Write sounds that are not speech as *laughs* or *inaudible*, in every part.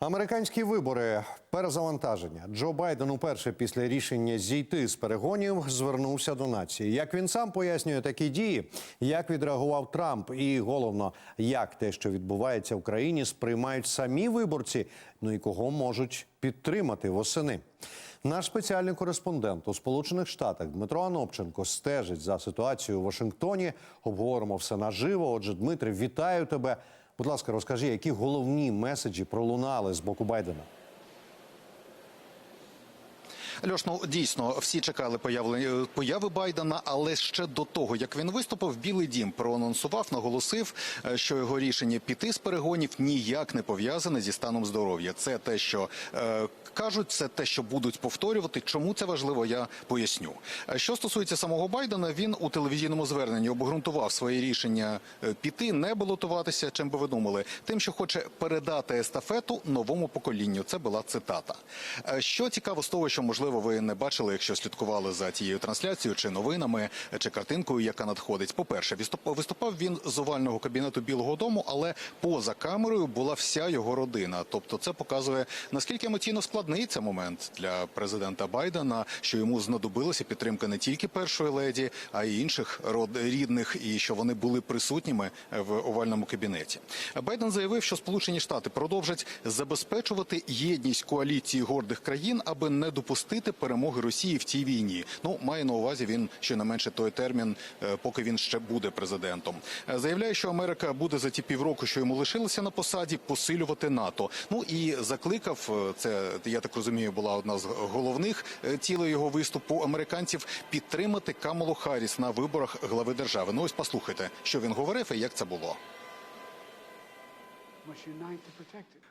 Американські вибори перезавантаження. Джо Байден уперше після рішення зійти з перегонів звернувся до нації. Як він сам пояснює такі дії, як відреагував Трамп, і головно, як те, що відбувається в країні, сприймають самі виборці, ну і кого можуть підтримати восени. Наш спеціальний кореспондент у Сполучених Штатах Дмитро Анопченко стежить за ситуацією у Вашингтоні. Обговоримо все наживо. Отже, Дмитре, вітаю тебе. Будь ласка, розкажи, які головні меседжі пролунали з боку Байдена. Льош, ну дійсно всі чекали появи, появи Байдена, але ще до того, як він виступив, Білий Дім проанонсував, наголосив, е, що його рішення піти з перегонів ніяк не пов'язане зі станом здоров'я. Це те, що е, кажуть, це те, що будуть повторювати. Чому це важливо, я поясню. Е, Що стосується самого Байдена, він у телевізійному зверненні обґрунтував своє рішення е, піти, не балотуватися. Чим би ви думали, тим, що хоче передати естафету новому поколінню. Це була цитата. Е, Що цікаво з того, що можливо ви не бачили, якщо слідкували за тією трансляцією чи новинами, чи картинкою, яка надходить. По перше, виступав він з овального кабінету Білого Дому, але поза камерою була вся його родина. Тобто, це показує наскільки емоційно складний це момент для президента Байдена, що йому знадобилася підтримка не тільки першої леді, а й інших рідних, і що вони були присутніми в овальному кабінеті. Байден заявив, що Сполучені Штати продовжать забезпечувати єдність коаліції гордих країн, аби не допустити перемоги Росії в цій війні. Ну має на увазі він щонайменше той термін, е, поки він ще буде президентом. Е, Заявляє, що Америка буде за ті півроку, що йому лишилося на посаді, посилювати НАТО. Ну і закликав е, це. Я так розумію, була одна з головних цілей його виступу американців підтримати Камалу Харріс на виборах глави держави. Ну ось послухайте, що він говорив і як це було.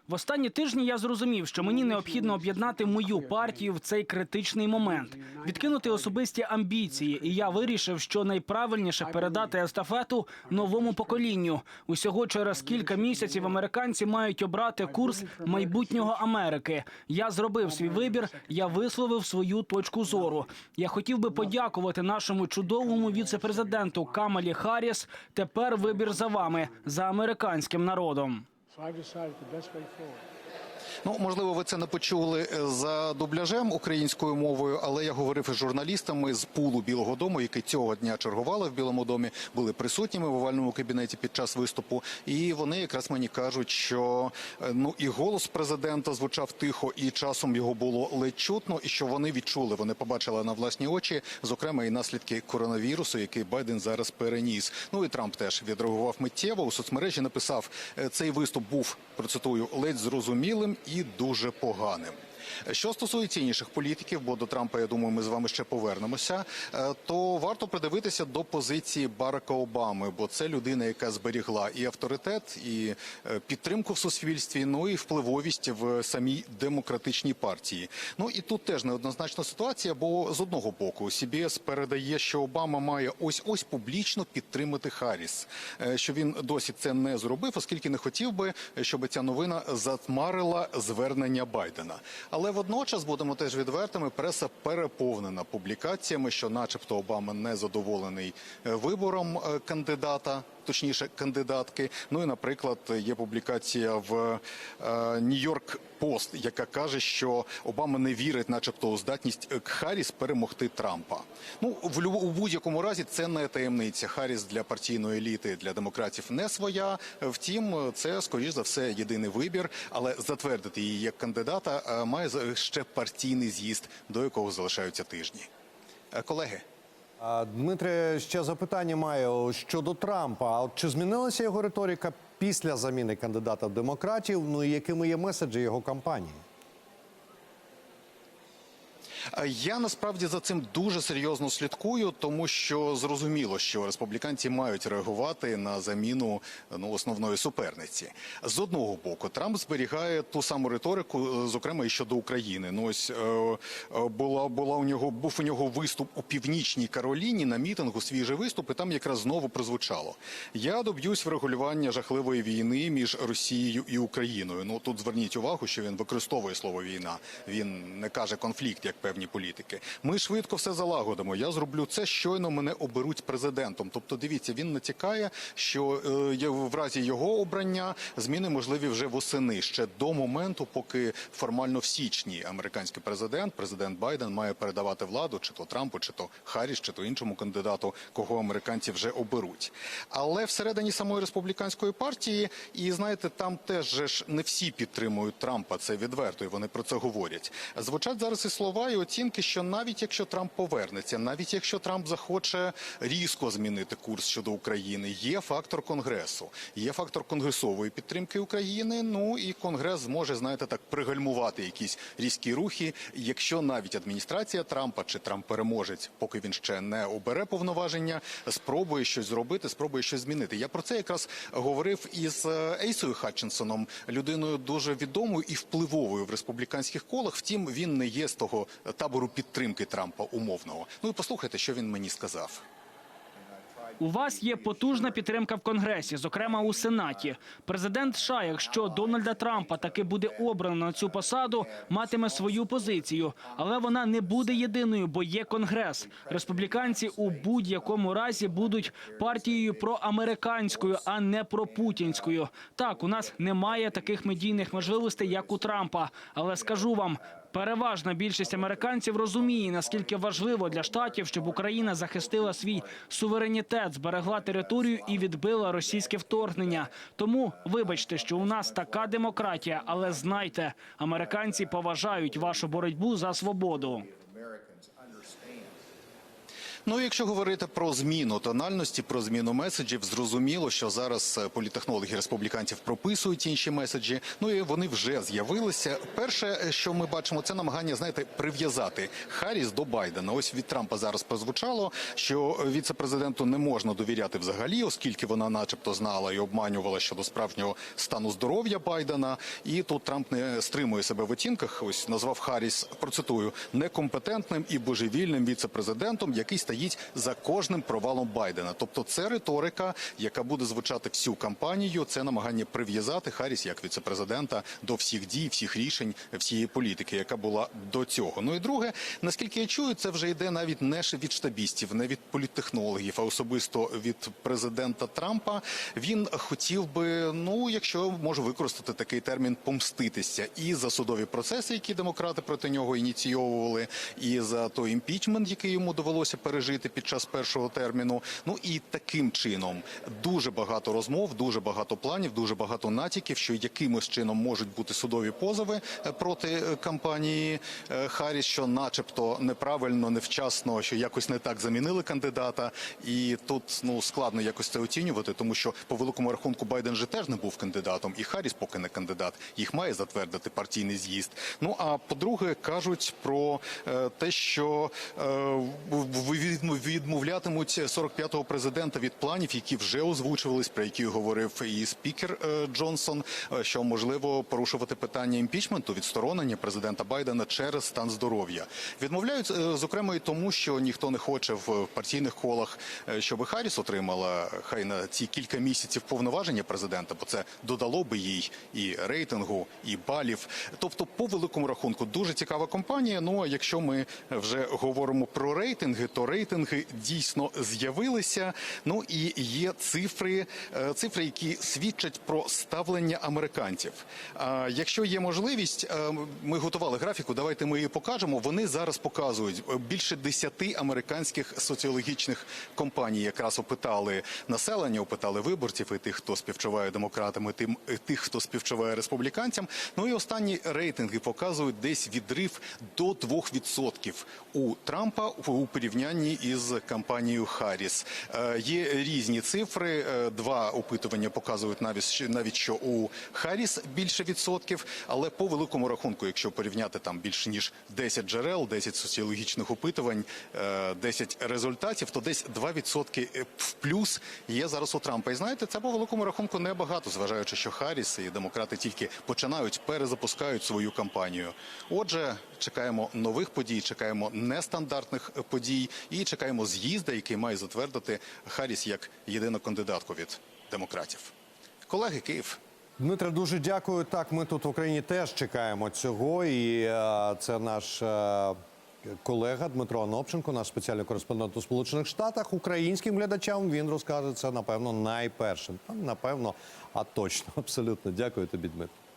В останні тижні я зрозумів, що мені необхідно об'єднати мою партію в цей критичний момент, відкинути особисті амбіції. І я вирішив, що найправильніше передати естафету новому поколінню. Усього через кілька місяців американці мають обрати курс майбутнього Америки. Я зробив свій вибір, я висловив свою точку зору. Я хотів би подякувати нашому чудовому віце-президенту Камалі Харріс. Тепер вибір за вами, за американським народом. So I've decided the best way forward. Ну, можливо, ви це не почули е, за дубляжем українською мовою, але я говорив із журналістами з пулу Білого Дому, які цього дня чергували в Білому домі, були присутніми в овальному кабінеті під час виступу. І вони якраз мені кажуть, що е, ну і голос президента звучав тихо, і часом його було ледь чутно, і що вони відчули, вони побачили на власні очі, зокрема і наслідки коронавірусу, який Байден зараз переніс. Ну і Трамп теж відреагував миттєво у соцмережі. Написав, «Е, цей виступ був процитую ледь зрозумілим і дуже поганим. Що стосується інших політиків, бо до Трампа, я думаю, ми з вами ще повернемося. е, То варто придивитися до позиції Барака Обами, бо це людина, яка зберігла і авторитет, і е, підтримку в суспільстві, ну і впливовість в самій демократичній партії. Ну і тут теж неоднозначна ситуація, бо з одного боку CBS передає, що Обама має ось ось публічно підтримати Харріс, е, що він досі це не зробив, оскільки не хотів би, щоб ця новина затмарила звернення Байдена. Але водночас будемо теж відвертими. Преса переповнена публікаціями, що, начебто, Обама не задоволений е, вибором е, кандидата. Точніше, кандидатки. Ну і, наприклад, є публікація в Нью-Йорк Пост, яка каже, що Обама не вірить, начебто, у здатність е, Харріс перемогти Трампа. Ну в у будь-якому разі це не таємниця. Харріс для партійної еліти для демократів не своя. Втім, це скоріш за все єдиний вибір, але затвердити її як кандидата е, має ще партійний з'їзд, до якого залишаються тижні. Е, Колеги. Дмитре, ще запитання маю щодо Трампа. Чи змінилася його риторика після заміни кандидата в демократів? Ну і якими є меседжі його кампанії? Е, Я насправді за цим дуже серйозно слідкую, тому що зрозуміло, що республіканці мають реагувати на заміну ну, основної суперниці. З одного боку, Трамп зберігає ту саму риторику, е, зокрема і щодо України. Ну ось е, була була у нього був у нього виступ у північній Кароліні на мітингу, свіжий виступ, і там якраз знову прозвучало. Я доб'юсь врегулювання жахливої війни між Росією і Україною. Ну тут зверніть увагу, що він використовує слово війна. Він не каже конфлікт, як певні певні політики. Ми швидко все залагодимо. Я зроблю це щойно мене оберуть президентом. Тобто, дивіться, він натякає, що е, в разі його обрання зміни можливі вже восени, ще до моменту, поки формально в січні американський президент, президент Байден, має передавати владу чи то Трампу, чи то Харріс, чи то іншому кандидату, кого американці вже оберуть. Але всередині самої республіканської партії, і знаєте, там теж ж не всі підтримують Трампа. Це відверто, і вони про це говорять. Звучать зараз і слова, і оцінки, що навіть якщо Трамп повернеться, навіть якщо Трамп захоче різко змінити курс щодо України, є фактор конгресу, є фактор конгресової підтримки України. Ну і конгрес зможе, знаєте, так пригальмувати якісь різкі рухи, якщо навіть адміністрація Трампа чи Трамп переможець, поки він ще не обере повноваження, спробує щось зробити, спробує щось змінити. Я про це якраз говорив із е, Ейсою Хатчинсоном, людиною дуже відомою і впливовою в республіканських колах. Втім, він не є з того табору підтримки Трампа умовного. Ну і послухайте, що він мені сказав. У вас є потужна підтримка в Конгресі, зокрема у Сенаті. Президент США, якщо Дональда Трампа таки буде обрано на цю посаду, матиме свою позицію, але вона не буде єдиною, бо є Конгрес. Республіканці у будь-якому разі будуть партією проамериканською, а не пропутінською. Так, у нас немає таких медійних можливостей, як у Трампа. Але скажу вам. Переважна більшість американців розуміє, наскільки важливо для штатів, щоб Україна захистила свій суверенітет, зберегла територію і відбила російське вторгнення. Тому вибачте, що у нас така демократія, але знайте, американці поважають вашу боротьбу за свободу. Ну, якщо говорити про зміну тональності, про зміну меседжів, зрозуміло, що зараз е, політехнологи республіканців прописують інші меседжі. Ну і вони вже з'явилися. Перше, е, що ми бачимо, це намагання, знаєте, прив'язати Харріс до Байдена. Ось від Трампа зараз прозвучало, що віце-президенту не можна довіряти взагалі, оскільки вона, начебто, знала і обманювала щодо справжнього стану здоров'я Байдена. І тут Трамп не стримує себе в оцінках. Ось назвав Харріс, процитую, некомпетентним і божевільним віце-президентом, який стоїть за кожним провалом Байдена. Тобто, це риторика, яка буде звучати всю кампанію. Це намагання прив'язати Харріс як віце-президента до всіх дій, всіх рішень, всієї політики, яка була до цього. Ну і друге, наскільки я чую, це вже йде навіть не від штабістів, не від політтехнологів, а особисто від президента Трампа. Він хотів би, ну якщо можу використати такий термін, помститися і за судові процеси, які демократи проти нього ініційовували, і за той імпічмент, який йому довелося пережити під час першого терміну. Ну і таким чином дуже багато розмов, дуже багато планів, дуже багато натяків, що якимось чином можуть бути судові позови е, проти е, кампанії е, Харріс, що, начебто, неправильно, невчасно, що якось не так замінили кандидата. І тут ну складно якось це оцінювати, тому що по великому рахунку Байден же теж не був кандидатом, і Харріс поки не кандидат. Їх має затвердити партійний з'їзд. Ну а по-друге, кажуть про те, що в- відмов- відмовлятимуть 45-го президента від планів, які вже озвучувались, про які говорив і спікер е, Джонсон, е, що можливо порушувати питання імпічменту, відсторонення президента Байдена через стан здоров'я. Відмовляють е, зокрема і тому, що ніхто не хоче в партійних колах, щоб Харріс отримала хай на ці кілька місяців повноваження президента, бо це додало би їй і рейтингу, і балів. Тобто, по великому рахунку, дуже цікава компанія. Ну а якщо ми вже говоримо про рейтинги, то рейтинги дійсно з'явилися. Ну і є цифри, е, цифри, які свідчать про ставлення американців. А Якщо є можливість, е, ми готували графіку. Давайте ми її покажемо. Вони зараз показують е, більше десяти американських соціологічних компаній. Якраз опитали населення, опитали виборців і тих, хто співчуває демократам, і тим і тих, хто співчуває республіканцям. Ну і останні рейтинги показують десь відрив до 2% у Трампа у порівнянні із кампанією Харріс. Е, Є різні цифри. Е, Два опитування показують навіть навіть що у Харріс більше відсотків, але по великому рахунку, якщо порівняти там більше ніж 10 джерел, 10 соціологічних опитувань, е, 10 результатів, то десь 2% в плюс є зараз у Трампа. І знаєте, це по великому рахунку небагато, зважаючи, що Харріс і демократи тільки починають перезапускають свою кампанію. Отже, чекаємо нових подій, чекаємо нестандартних подій і чекаємо з'їзда, який має затвердити Харріс як єдину кандидатку від демократів. Колеги, Київ. Дмитре, дуже дякую. Так, ми тут в Україні теж чекаємо цього, і е, це наш е, колега Дмитро Анопченко, наш спеціальний кореспондент у Сполучених Штатах. Українським глядачам він розкаже це напевно найпершим. Напевно, а точно, *laughs* абсолютно. Дякую тобі, Дмитро.